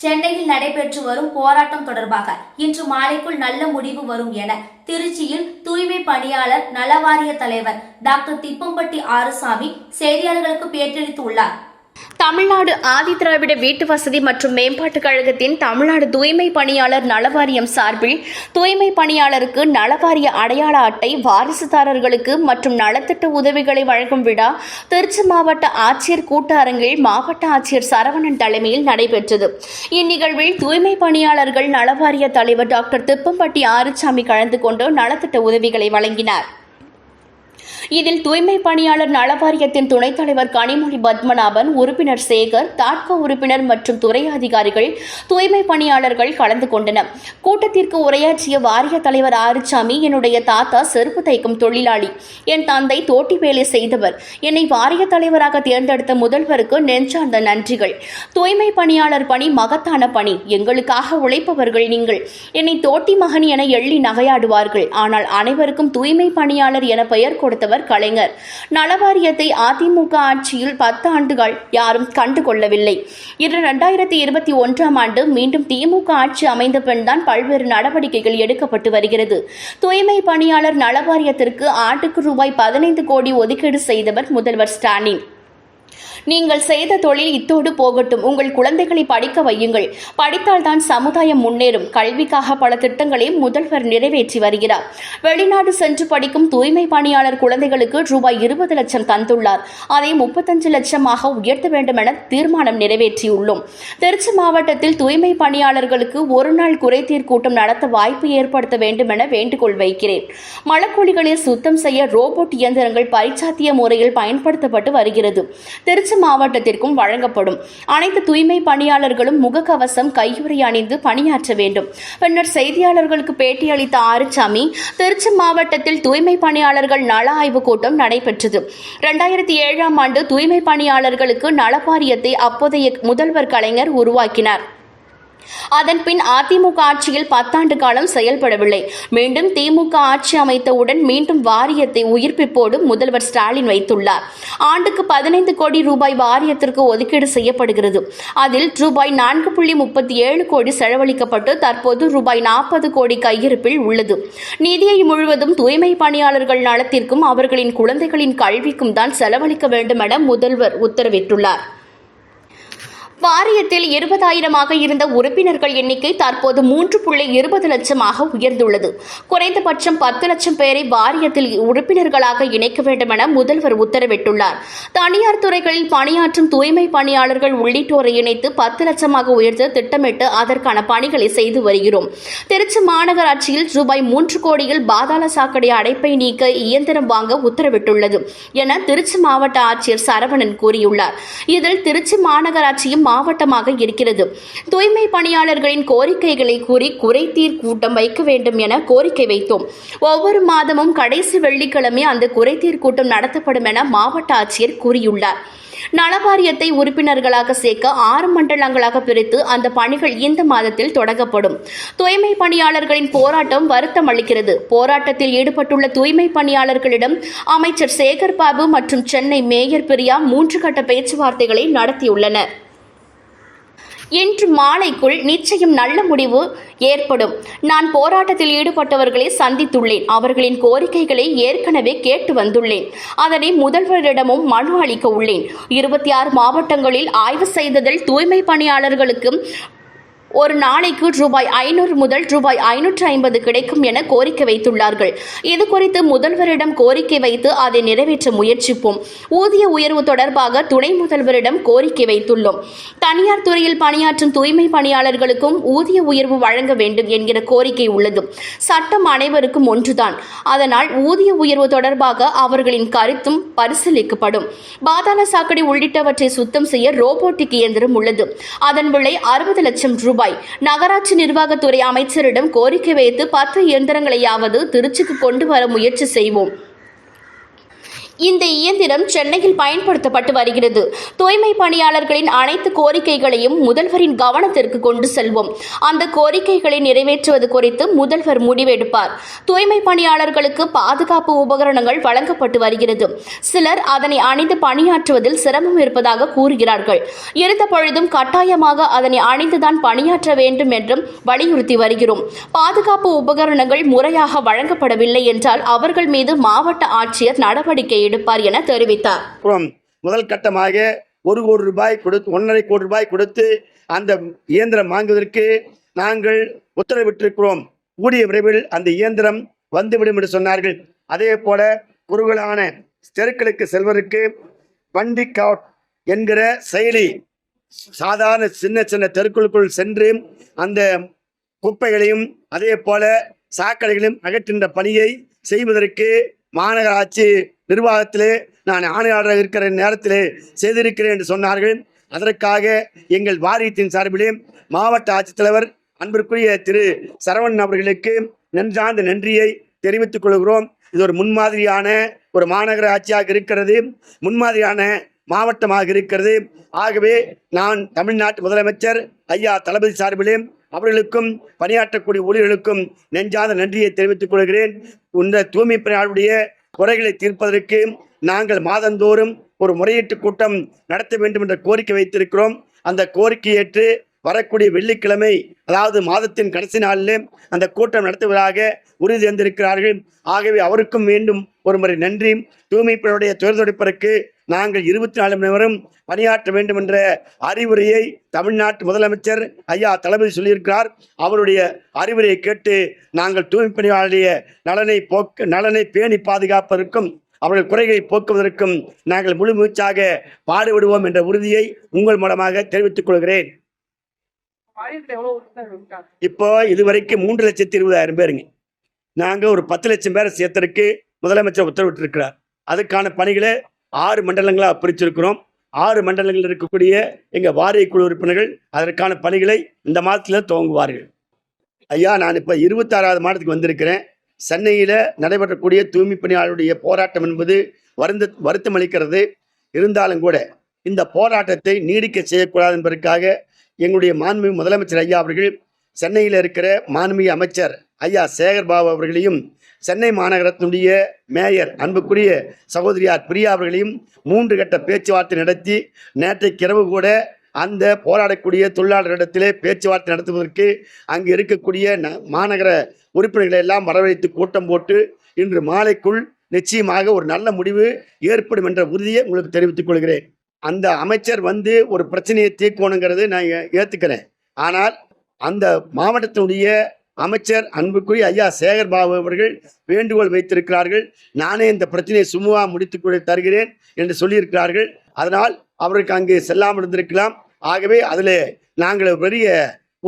சென்னையில் நடைபெற்று வரும் போராட்டம் தொடர்பாக இன்று மாலைக்குள் நல்ல முடிவு வரும் என திருச்சியில் தூய்மை பணியாளர் நலவாரிய தலைவர் டாக்டர் திப்பம்பட்டி ஆறுசாமி செய்தியாளர்களுக்கு பேட்டியளித்துள்ளார் தமிழ்நாடு ஆதிதிராவிட வீட்டு வசதி மற்றும் மேம்பாட்டுக் கழகத்தின் தமிழ்நாடு தூய்மை பணியாளர் நலவாரியம் சார்பில் தூய்மை பணியாளருக்கு நலவாரிய அடையாள அட்டை வாரிசுதாரர்களுக்கு மற்றும் நலத்திட்ட உதவிகளை வழங்கும் விழா திருச்சி மாவட்ட ஆட்சியர் கூட்ட அரங்கில் மாவட்ட ஆட்சியர் சரவணன் தலைமையில் நடைபெற்றது. இந்நிகழ்வில் தூய்மை பணியாளர்கள் நலவாரிய தலைவர் டாக்டர் திப்பம்பட்டி ஆறுசாமி கலந்து கொண்டு நலத்திட்ட உதவிகளை வழங்கினார். இதில் தூய்மை பணியாளர் நலவாரியத்தின் துணைத் தலைவர் கனிமொழி பத்மநாபன் உறுப்பினர் சேகர் தாட்கோ உறுப்பினர் மற்றும் துறை அதிகாரிகள் தூய்மை பணியாளர்கள் கலந்து கொண்டனர். கூட்டத்திற்கு உரையாற்றிய வாரிய தலைவர் ஆறுசாமி என்னுடைய தாத்தா செருப்பு தைக்கும் தொழிலாளி. என் தந்தை தோட்டி வேலை செய்தவர். என்னை வாரிய தலைவராக தேர்ந்தெடுத்த முதல்வருக்கு நெஞ்சார்ந்த நன்றிகள். தூய்மை பணியாளர் பணி மகத்தான பணி. எங்களுக்காக உழைப்பவர்கள் நீங்கள். என்னை தோட்டி மகன் என எள்ளி நகையாடுவார்கள். ஆனால் அனைவருக்கும் தூய்மை பணியாளர் என பெயர் கொடுத்தவர் கலைஞர். நலவாரியத்தை அதிமுக ஆட்சியில் பத்து ஆண்டுகள் யாரும் கண்டுகொள்ளவில்லை. இன்று இரண்டாயிரத்தி இருபத்தி ஒன்றாம் ஆண்டு மீண்டும் திமுக ஆட்சி அமைந்த பின்தான் பல்வேறு நடவடிக்கைகள் எடுக்கப்பட்டு வருகிறது. தூய்மை பணியாளர் நலவாரியத்திற்கு ஆண்டுக்கு ரூபாய் பதினைந்து கோடி ஒதுக்கீடு செய்தவர் முதல்வர் ஸ்டாலின். நீங்கள் செய்த தொழில் இத்தோடு போகட்டும். உங்கள் குழந்தைகளை படிக்க வையுங்கள். படித்தால்தான் சமுதாயம் முன்னேறும். கல்விக்காக பல திட்டங்களையும் முதல்வர் நிறைவேற்றி வருகிறார். வெளிநாடு சென்று படிக்கும் தூய்மை பணியாளர் குழந்தைகளுக்கு ரூபாய் இருபது லட்சம் தந்துள்ளார். அதை முப்பத்தஞ்சு லட்சமாக உயர்த்த வேண்டும் என தீர்மானம் நிறைவேற்றியுள்ளோம். திருச்சி மாவட்டத்தில் தூய்மை பணியாளர்களுக்கு ஒரு நாள் குறைதீர் கூட்டம் நடத்த வாய்ப்பு ஏற்படுத்த வேண்டும் என வேண்டுகோள் வைக்கிறேன். மலக்குழிகளில் சுத்தம் செய்ய ரோபோட் இயந்திரங்கள் பரிச்சாத்திய முறையில் பயன்படுத்தப்பட்டு வருகிறது. திருச்சி மாவட்டத்திற்கும் வழங்கப்படும். அனைத்து தூய்மை பணியாளர்களும் முகக்கவசம் கையுறை அணிந்து பணியாற்ற வேண்டும். பின்னர் செய்தியாளர்களுக்கு பேட்டியளித்த ஆறுசாமி திருச்சி மாவட்டத்தில் தூய்மை பணியாளர்கள் நல ஆய்வுக் கூட்டம் நடைபெற்றது. இரண்டாயிரத்தி ஏழாம் ஆண்டு தூய்மை பணியாளர்களுக்கு நலவாரியத்தை அப்போதைய முதல்வர் கலைஞர் உருவாக்கினார். அதன் பின் அதிமுக ஆட்சியில் பத்தாண்டு காலம் செயல்படவில்லை. மீண்டும் திமுக ஆட்சி அமைத்தவுடன் மீண்டும் வாரியத்தை உயிர்ப்பிப்போடு முதல்வர் ஸ்டாலின் வைத்துள்ளார். ஆண்டுக்கு பதினைந்து கோடி ரூபாய் வாரியத்திற்கு ஒதுக்கீடு செய்யப்படுகிறது. அதில் ரூபாய் நான்கு புள்ளி முப்பத்தி ஏழு கோடி செலவழிக்கப்பட்டு தற்போது ரூபாய் நாற்பது கோடி கையிருப்பில் உள்ளது. நிதியை முழுவதும் தூய்மை பணியாளர்கள் நலத்திற்கும் அவர்களின் குழந்தைகளின் கல்விக்கும் தான் செலவழிக்க வேண்டும் என முதல்வர் உத்தரவிட்டுள்ளார். வாரியத்தில் இருபதாயிரமாக இருந்த உறுப்பினர்கள் எண்ணிக்கை தற்போது மூன்று புள்ளி இருபது லட்சமாக உயர்ந்துள்ளது. குறைந்தபட்சம் பத்து லட்சம் பேரை வாரியத்தில் உறுப்பினர்களாக இணைக்க வேண்டும் என முதல்வர் உத்தரவிட்டுள்ளார். தனியார் துறைகளில் பணியாற்றும் தூய்மை பணியாளர்கள் உள்ளிட்டோரை இணைத்து பத்து லட்சமாக உயர்த்த திட்டமிட்டு அதற்கான பணிகளை செய்து வருகிறோம். திருச்சி மாநகராட்சியில் ரூபாய் மூன்று கோடியில் பாதாள சாக்கடை அடைப்பை நீக்க இயந்திரம் வாங்க உத்தரவிட்டுள்ளது என திருச்சி மாவட்ட ஆட்சியர் சரவணன் கூறியுள்ளார். இதில் திருச்சி மாநகராட்சியும் மாவட்டமாக இருக்கிறது. தூய்மை பணியாளர்களின் கோரிக்கைகளை கூறி குறைதீர் கூட்டம் வைக்க வேண்டும் என கோரிக்கை வைத்தோம். ஒவ்வொரு மாதமும் கடைசி வெள்ளிக்கிழமை அந்த குறைதீர் கூட்டம் நடத்தப்படும் என மாவட்ட ஆட்சியர் கூறியுள்ளார். நலவாரியத்தை உறுப்பினர்களாக சேர்க்க ஆறு மண்டலங்களாக பிரித்து அந்த பணிகள் இந்த மாதத்தில் தொடங்கப்படும். தூய்மை பணியாளர்களின் போராட்டம் வருத்தம் அளிக்கிறது. போராட்டத்தில் ஈடுபட்டுள்ள தூய்மை பணியாளர்களிடம் அமைச்சர் சேகர் பாபு மற்றும் சென்னை மேயர் பிரியா மூன்று கட்ட பேச்சுவார்த்தைகளை நடத்தியுள்ளனர். இன்று மாலைக்குள் நிச்சயம் நல்ல முடிவு ஏற்படும். நான் போராட்டத்தில் ஈடுபட்டவர்களை சந்தித்துள்ளேன். அவர்களின் கோரிக்கைகளை ஏற்கனவே கேட்டு வந்துள்ளேன். அதனை முதல்வரிடமும் மனு அளிக்க உள்ளேன். இருபத்தி ஆறு மாவட்டங்களில் ஆய்வு செய்ததில் தூய்மை பணியாளர்களுக்கு ஒரு நாளைக்கு ரூபாய் ஐநூறு முதல் ரூபாய் ஐநூற்று ஐம்பது கிடைக்கும் என கோரிக்கை வைத்துள்ளார்கள். இது குறித்து முதல்வரிடம் கோரிக்கை வைத்து அதை நிறைவேற்ற முயற்சிப்போம். ஊதிய உயர்வு தொடர்பாக துணை முதல்வரிடம் கோரிக்கை வைத்துள்ளோம். தனியார் துறையில் பணியாற்றும் தூய்மை பணியாளர்களுக்கும் ஊதிய உயர்வு வழங்க வேண்டும் என்கிற கோரிக்கை உள்ளது. சட்டம் அனைவருக்கும் ஒன்றுதான். அதனால் ஊதிய உயர்வு தொடர்பாக அவர்களின் கருத்தும் பரிசீலிக்கப்படும். பாதாள சாக்கடை உள்ளிட்டவற்றை சுத்தம் செய்ய ரோபோட்டிக் இயந்திரம் உள்ளது. அதன் விலை அறுபது லட்சம் ரூபாய் நகராட்சி நிர்வாகத்துறை அமைச்சரிடம் கோரிக்கை வைத்து பத்து இயந்திரங்களையாவது திருச்சிக்கு கொண்டு வர முயற்சி செய்வோம். இந்த இயந்திரம் சென்னையில் பயன்படுத்தப்பட்டு வருகிறது. தூய்மை பணியாளர்களின் அனைத்து கோரிக்கைகளையும் முதல்வரின் கவனத்திற்கு கொண்டு செல்வோம். அந்த கோரிக்கைகளை நிறைவேற்றுவது குறித்து முதல்வர் முடிவெடுப்பார். தூய்மை பணியாளர்களுக்கு பாதுகாப்பு உபகரணங்கள் வழங்கப்பட்டு வருகிறது. சிலர் அதனை அணிந்து பணியாற்றுவதில் சிரமம் இருப்பதாக கூறுகிறார்கள். இருந்த பொழுதும் கட்டாயமாக அதனை அணிந்துதான் பணியாற்ற வேண்டும் என்றும் வலியுறுத்தி வருகிறோம். பாதுகாப்பு உபகரணங்கள் முறையாக வழங்கப்படவில்லை என்றால் அவர்கள் மீது மாவட்ட ஆட்சியர் நடவடிக்கை எடுப்பார் என தெரிவித்தார். முதல் கட்டமாக ஒரு கோடி ரூபாய் கொடுத்து ஒன்றரை கோடி ரூபாய் கொடுத்து அந்த இயந்திரம் வாங்குவதற்கு நாங்கள் உத்தரவிட்டிருக்கிறோம். கூடிய விரைவில் அந்த இயந்திரம் வந்துவிடும் என்று சொன்னார்கள். அதே போல குறுகலான தெருக்களுக்கு செல்வதற்கு வண்டி காட் என்கிற செயலி சாதாரண சின்ன சின்ன தெருக்களுக்குள் சென்று அந்த குப்பைகளையும் அதே போல சாக்கடைகளையும் அகற்றின்ற பணியை செய்வதற்கு மாநகராட்சி நிர்வாகத்திலே நான் ஆணையாளராக இருக்கிற நேரத்திலே செய்திருக்கிறேன் என்று சொன்னார்கள். அதற்காக எங்கள் வாரியத்தின் சார்பிலே மாவட்ட ஆட்சித்தலைவர் அன்பிற்குரிய திரு சரவணன் அவர்களுக்கு நன்றார்ந்த நன்றியை தெரிவித்துக் கொள்கிறோம். இது ஒரு முன்மாதிரியான ஒரு மாநகராட்சியாக இருக்கிறது முன்மாதிரியான மாவட்டமாக இருக்கிறது. ஆகவே நான் தமிழ்நாட்டு முதலமைச்சர் ஐயா தளபதி சார்பிலே அவர்களுக்கும் பணியாற்றக்கூடிய ஊழியர்களுக்கும் நெஞ்சாத நன்றியை தெரிவித்துக் கொள்கிறேன். இந்த தூய்மை பணியாளருடைய குறைகளை தீர்ப்பதற்கு நாங்கள் மாதந்தோறும் ஒரு முறையீட்டு கூட்டம் நடத்த வேண்டும் என்ற கோரிக்கை வைத்திருக்கிறோம். அந்த கோரிக்கை ஏற்று வரக்கூடிய வெள்ளிக்கிழமை அதாவது மாதத்தின் கடைசி நாளில் அந்த கூட்டம் நடத்துவதாக உறுதி தந்திருக்கிறார்கள் ஆகவே அவருக்கும் மீண்டும் ஒரு முறை நன்றி. தூய்மைப்படைய துயர்தொடைப்பதற்கு நாங்கள் இருபத்தி நாலு மணி நேரம் பணியாற்ற வேண்டும் என்ற அறிவுரையை தமிழ்நாட்டு முதலமைச்சர் ஐயா தளபதி சொல்லியிருக்கிறார். அவருடைய அறிவுரையை கேட்டு நாங்கள் தூய்மை பணியாளருடைய நலனை போக்க நலனை பேணி பாதுகாப்பதற்கும் அவர்கள் குறைகளை போக்குவதற்கும் நாங்கள் முழு மூச்சாக பாடுபடுவோம் என்ற உறுதியை உங்கள் மூலமாக தெரிவித்துக் கொள்கிறேன். இப்போ இதுவரைக்கும் மூன்று லட்சத்தி இருபதாயிரம் பேருங்க. நாங்கள் ஒரு பத்து லட்சம் பேரை சேர்த்ததுக்கு முதலமைச்சர் உத்தரவிட்டிருக்கிறார். அதுக்கான பணிகளை ஆறு மண்டலங்களாக பிரிச்சிருக்கிறோம். ஆறு மண்டலங்களில் இருக்கக்கூடிய எங்கள் வாரிய குழு உறுப்பினர்கள் அதற்கான பணிகளை இந்த மாதத்தில் துவங்குவார்கள். ஐயா நான் இப்போ இருபத்தாறாவது மாதத்துக்கு வந்திருக்கிறேன். சென்னையில் நடைபெறக்கூடிய தூய்மை பணியாளருடைய போராட்டம் என்பது வருந்த வருத்தம் அளிக்கிறது. இருந்தாலும் கூட இந்த போராட்டத்தை நீடிக்க செய்யக்கூடாது என்பதற்காக எங்களுடைய மாண்புமிகு முதலமைச்சர் ஐயா அவர்கள் சென்னையில் இருக்கிற மாண்புமிகு அமைச்சர் ஐயா சேகர் பாபு அவர்களையும் சென்னை மாநகரத்தினுடைய மேயர் அன்புக்குரிய சகோதரியார் பிரியா அவர்களையும் மூன்று கட்ட பேச்சுவார்த்தை நடத்தி நேற்றைக்கு இரவு கூட அந்த போராடக்கூடிய தொழிலாளர்களிடத்திலே பேச்சுவார்த்தை நடத்துவதற்கு அங்கு இருக்கக்கூடிய ந- மாநகர உறுப்பினர்களை எல்லாம் வரவழைத்து கூட்டம் போட்டு இன்று மாலைக்குள் நிச்சயமாக ஒரு நல்ல முடிவு ஏற்படும் என்ற உறுதியை உங்களுக்கு தெரிவித்துக் கொள்கிறேன். அந்த அமைச்சர் வந்து ஒரு பிரச்சனையை தீர்க்கணுங்கிறது நான் ஏற்றுக்கிறேன் ஆனால் அந்த மாவட்டத்தினுடைய அமைச்சர் அன்புக்குரிய ஐயா சேகர் பாபு அவர்கள் வேண்டுகோள் வைத்திருக்கிறார்கள். நானே இந்த பிரச்சனையை சுமூகா முடித்துக் கொடு தருகிறேன் என்று சொல்லியிருக்கிறார்கள். அதனால் அவருக்கு அங்கு செல்லாமல் இருந்திருக்கலாம். ஆகவே அதில் நாங்கள் பெரிய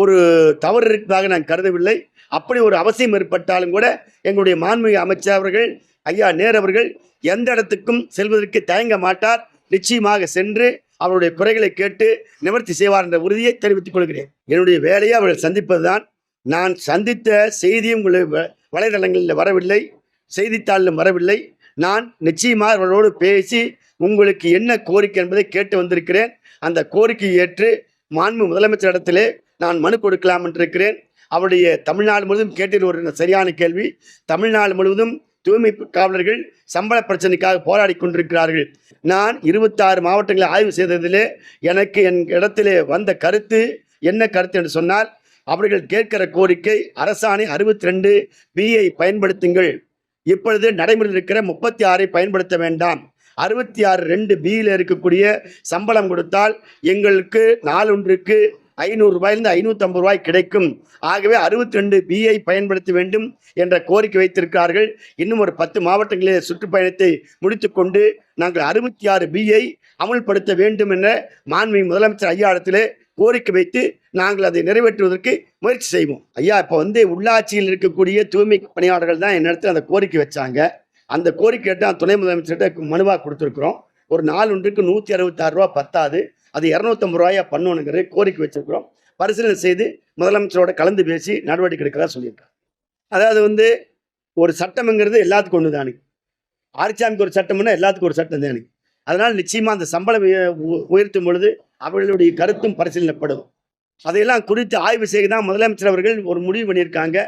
ஒரு தவறு இருப்பதாக நான் கருதவில்லை. அப்படி ஒரு அவசியம் ஏற்பட்டாலும் கூட எங்களுடைய மாண்புமிகு அமைச்சர் அவர்கள் ஐயா நேர் அவர்கள் எந்த இடத்துக்கும் செல்வதற்கு தயங்க மாட்டார். நிச்சயமாக சென்று அவருடைய குறைகளை கேட்டு நிவர்த்தி செய்வார் என்ற உறுதியை தெரிவித்துக் கொள்கிறேன். என்னுடைய வேலையை அவர்கள் சந்திப்பதுதான் நான் சந்தித்த செய்தியும் உங்களை வ- வலைதளங்களில் வரவில்லை செய்தித்தாளிலும் வரவில்லை. நான் நிச்சயமாக அவர்களோடு பேசி உங்களுக்கு என்ன கோரிக்கை என்பதை கேட்டு வந்திருக்கிறேன். அந்த கோரிக்கையை ஏற்று மாண்பு முதலமைச்சரிடத்திலே நான் மனு கொடுக்கலாம் என்றிருக்கிறேன். அவருடைய தமிழ்நாடு முழுவதும் கேட்டது ஒரு சரியான கேள்வி தமிழ்நாடு முழுவதும் தூய்மை காவலர்கள் சம்பள பிரச்சனைக்காக போராடி கொண்டிருக்கிறார்கள். நான் இருபத்தாறு மாவட்டங்களை ஆய்வு செய்ததிலே எனக்கு என் இடத்திலே வந்த கருத்து என்ன கருத்து என்று சொன்னால் அவர்கள் கேட்கிற கோரிக்கை அரசாணை அறுபத்தி ரெண்டு பிஐ பயன்படுத்துங்கள். இப்பொழுது நடைமுறையில் இருக்கிற முப்பத்தி ஆறை பயன்படுத்த வேண்டாம். அறுபத்தி ஆறு ரெண்டு பியில் இருக்கக்கூடிய சம்பளம் கொடுத்தால் எங்களுக்கு நாளொன்றுக்கு ஐநூறு ரூபாயிலிருந்து ஐநூற்றம்பது ரூபாய் கிடைக்கும். ஆகவே அறுபத்தி ரெண்டு பிஐ பயன்படுத்த வேண்டும் என்ற கோரிக்கை வைத்திருக்கிறார்கள். இன்னும் ஒரு பத்து மாவட்டங்களிலே சுற்றுப்பயணத்தை முடித்துக்கொண்டு நாங்கள் அறுபத்தி ஆறு பிஐ அமுல்படுத்த வேண்டும் என மாண்பு முதலமைச்சர் ஐயா இடத்திலே கோரிக்கை வைத்து நாங்கள் அதை நிறைவேற்றுவதற்கு முயற்சி செய்வோம். ஐயா இப்போ வந்து உள்ளாட்சியில் இருக்கக்கூடிய தூய்மை பணியாளர்கள் தான் என்னிடத்தில் அந்த கோரிக்கை வச்சாங்க. அந்த கோரிக்கை தான் துணை முதலமைச்சர்கிட்ட மனுவாக கொடுத்துருக்குறோம். ஒரு நாள் ஒன்றுக்கு நூற்றி அறுபத்தாறு ரூபா பத்தாது. அது இரநூத்தம்பது ரூபாயா பண்ணணுங்கிற கோரிக்கை வச்சிருக்கிறோம். பரிசீலனை செய்து முதலமைச்சரோட கலந்து பேசி நடவடிக்கை எடுக்கிறதா சொல்லியிருக்காங்க அதாவது வந்து ஒரு சட்டம்ங்கிறது எல்லாத்துக்கும் ஒன்று தானே. ஆரிச்சாமிக்கு ஒரு சட்டம்னா எல்லாத்துக்கும் ஒரு சட்டம் தானே. அதனால் நிச்சயமாக அந்த சம்பளம் உ- உயர்த்தும் பொழுது அவர்களுடைய கருத்தும் பரிசீலனைப்படும். அதையெல்லாம் குறித்து ஆய்வு செய்ய தான் முதலமைச்சர் அவர்கள் ஒரு முடிவு பண்ணியிருக்காங்க.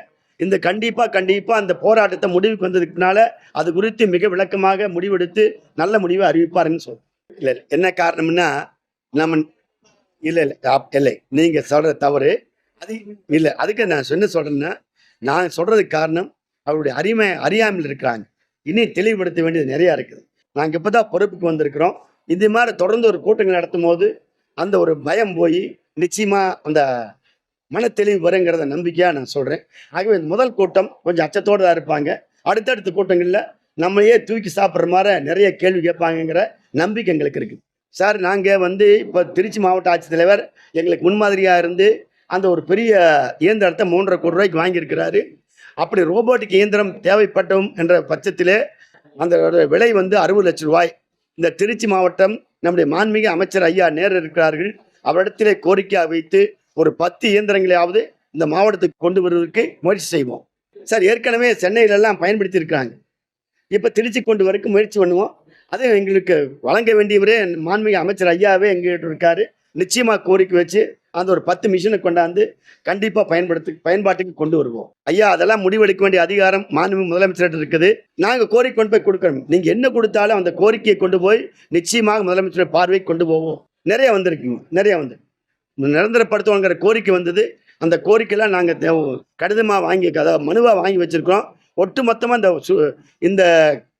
இந்த கண்டிப்பாக கண்டிப்பாக அந்த போராட்டத்தை முடிவுக்கு வந்ததுக்கு பின்னால் அது குறித்து மிக விளக்கமாக முடிவெடுத்து நல்ல முடிவை அறிவிப்பாருன்னு சொல் இல்லை இல்லை. என்ன காரணம்னா நம்ம இல்லை இல்லை. இல்லை. நீங்கள் சொல்கிற தவறு அது இல்லை. அதுக்கு நான் என்ன சொல்கிறேன்னா நான் சொல்கிறதுக்கு காரணம் அவருடைய அறிமை அறியாமல் இருக்கிறாங்க. இனி தெளிவுபடுத்த வேண்டியது நிறையா இருக்குது. நாங்கள் இப்போ தான் பொறுப்புக்கு வந்திருக்கிறோம். இது மாதிரி தொடர்ந்து ஒரு கூட்டங்கள் நடத்தும் போது அந்த ஒரு பயம் போய் நிச்சயமாக அந்த மன தெளிவு வருங்கிறத நம்பிக்கையாக நான் சொல்கிறேன் ஆகவே இந்த முதல் கூட்டம் கொஞ்சம் அச்சத்தோடு தான் இருப்பாங்க. அடுத்தடுத்த கூட்டங்களில் நம்மளையே தூக்கி சாப்பிட்ற மாதிரி நிறைய கேள்வி கேட்பாங்கங்கிற நம்பிக்கை எங்களுக்கு இருக்குது சார் நாங்கள் வந்து இப்போ திருச்சி மாவட்ட ஆட்சித்தலைவர் எங்களுக்கு முன்மாதிரியாக இருந்து அந்த ஒரு பெரிய இயந்திரத்தை மூன்றரை கோடி ரூபாய்க்கு வாங்கியிருக்கிறாரு. அப்படி ரோபோட்டிக் இயந்திரம் தேவைப்பட்டோம் என்ற பட்சத்திலே அந்த விலை வந்து அறுபது லட்சம் ரூபாய். இந்த திருச்சி மாவட்டம் நம்முடைய மாண்மிக அமைச்சர் ஐயா நேர் இருக்கிறார்கள். அவரிடத்திலே கோரிக்கையாக வைத்து ஒரு பத்து இயந்திரங்களையாவது இந்த மாவட்டத்துக்கு கொண்டு வருவதற்கு முயற்சி செய்வோம். சார் ஏற்கனவே சென்னையிலெல்லாம் பயன்படுத்தி இருக்கிறாங்க இப்போ திருச்சி கொண்டு வரக்கு முயற்சி பண்ணுவோம். அது எங்களுக்கு வழங்க வேண்டியவரே மாண்மிக அமைச்சர் ஐயாவே எங்கள்கிட்ட இருக்காரு. நிச்சயமாக கோரிக்கை வச்சு அந்த ஒரு பத்து மிஷினை கொண்டாந்து கண்டிப்பாக பயன்படுத்து பயன்பாட்டுக்கு கொண்டு வருவோம். ஐயா அதெல்லாம் முடிவெடுக்க வேண்டிய அதிகாரம் மாண்புமிகு முதலமைச்சர்கிட்ட இருக்குது. நாங்கள் கோரிக்கை கொண்டு போய் கொடுக்குறோம் நீங்கள் என்ன கொடுத்தாலும் அந்த கோரிக்கையை கொண்டு போய் நிச்சயமாக முதலமைச்சர் பார்வைக்கு கொண்டு போவோம். நிறைய வந்திருக்குங்க. நிறைய வந்து. நிரந்தரப்படுத்துவோங்கிற கோரிக்கை வந்தது. அந்த கோரிக்கைலாம் நாங்கள் கடிதமாக வாங்கி அதாவது மனுவாக வாங்கி வச்சுருக்கோம் ஒட்டு மொத்தமாக இந்த சு இந்த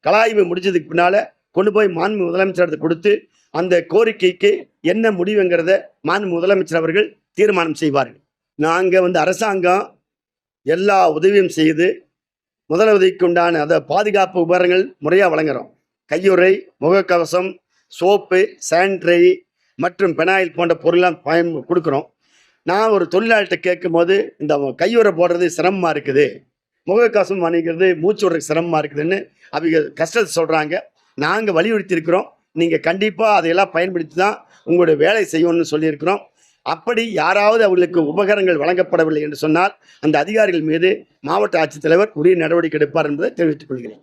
கலாய்வு முடிஞ்சதுக்கு பின்னால் கொண்டு போய் மாண்பு முதலமைச்சர் கொடுத்து அந்த கோரிக்கைக்கு என்ன முடிவுங்கிறத மாநில முதலமைச்சர் அவர்கள் தீர்மானம் செய்வார்கள். நாங்கள் வந்து அரசாங்கம் எல்லா உதவியும் செய்து முதலுதவிக்கு உண்டான அதை பாதுகாப்பு உபகரணங்கள் முறையாக வழங்குறோம். கையுறை முகக்கவசம் சோப்பு சானிட்டரி மற்றும் பெனாயில் போன்ற பொருள்லாம் பயன் கொடுக்குறோம். நான் ஒரு தொழிலாளிகிட்ட கேட்கும்போது இந்த கையுறை போடுறது சிரமமாக இருக்குது. முகக்கவசம் அணிக்கிறது மூச்சு விடுறதுக்கு சிரமமாக இருக்குதுன்னு அவங்க கஷ்டத்தை சொல்கிறாங்க நாங்கள் வலியுறுத்தி இருக்கிறோம் நீங்கள் கண்டிப்பாக அதையெல்லாம் பயன்படுத்தி தான் உங்களுடைய வேலை செய்யணும்னு சொல்லியிருக்கிறோம். அப்படி யாராவது அவர்களுக்கு உபகரணங்கள் வழங்கப்படவில்லை என்று சொன்னால் அந்த அதிகாரிகள் மீது மாவட்ட ஆட்சித்தலைவர் உரிய நடவடிக்கை எடுப்பார் என்பதை தெரிவித்துக் கொள்கிறேன்.